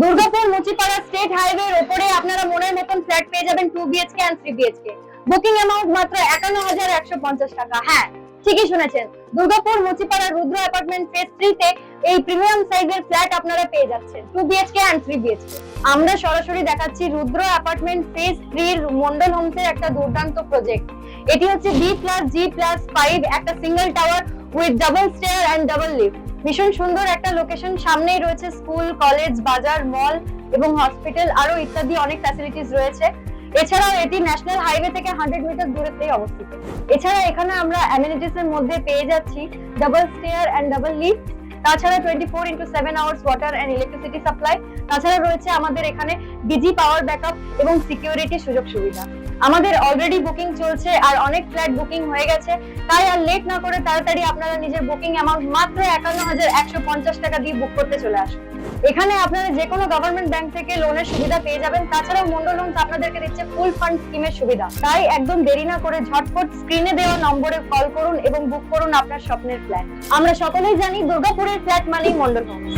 Durgapur Muchipara state হাইওয়ের ওপরে আপনারা মনের মতন ফ্ল্যাট পেয়ে যাবেন two BHK and three BHK booking amount মাত্র একান্ন হাজার একশো পঞ্চাশ টাকা। হ্যাঁ ঠিকই শুনেছেন। দুর্গাপুর মুচিপাড়া রুদ্র অ্যাপার্টমেন্ট ফেজ থ্রিতে এই প্রিমিয়াম সাইজের ফ্ল্যাট আপনারা পেয়ে যাচ্ছেন two BHK and three BHK আমরা সরাসরি দেখাচ্ছি রুদ্র অ্যাপার্টমেন্ট ফেজ থ্রির মন্ডল হোমসের একটা দুর্দান্ত প্রজেক্ট এটি হচ্ছে B plus G plus five একটা single tower with double stair and double lift ভীষণ সুন্দর একটা লোকেশন সামনেই রয়েছে স্কুল কলেজ বাজার মল এবং হসপিটাল আরও ইত্যাদি অনেক ফ্যাসিলিটিস রয়েছে। এছাড়াও এটি ন্যাশনাল হাইওয়ে থেকে হান্ড্রেড মিটার দূরত্বেই অবস্থিত। এছাড়া এখানে আমরা অ্যামিনিটিস এর মধ্যে পেয়ে যাচ্ছি double stair and double lift তাছাড়া twenty four into seven hours water and electricity supply তাছাড়া রয়েছে আমাদের এখানে ডিজি পাওয়ার ব্যাকআপ এবং সিকিউরিটি সুযোগ সুবিধা। আমাদের অলরেডি বুকিং চলছে আর অনেক ফ্ল্যাট বুকিং হয়ে গেছে। তাই আর লেট না করে তাড়াতাড়ি আপনারা নিজের বুকিং অ্যামাউন্ট মাত্র একান্ন হাজার একশো পঞ্চাশ টাকা দিয়ে বুক করতে চলে আসুন। এখানে আপনারা যে কোনো গভর্নমেন্ট ব্যাংক থেকে লোনের সুবিধা পেয়ে যাবেন। তাছাড়াও মন্ডল লোনস আপনাদেরকে দিচ্ছে ফুল ফান্ড স্কিমের সুবিধা। তাই একদম দেরি না করে ঝটপট স্ক্রিনে দেওয়া নম্বরে কল করুন এবং বুক করুন আপনার স্বপ্নের ফ্ল্যাট আমরা সকলেই জানি দুর্গাপুরের ফ্ল্যাট মানেই মন্ডল হোমস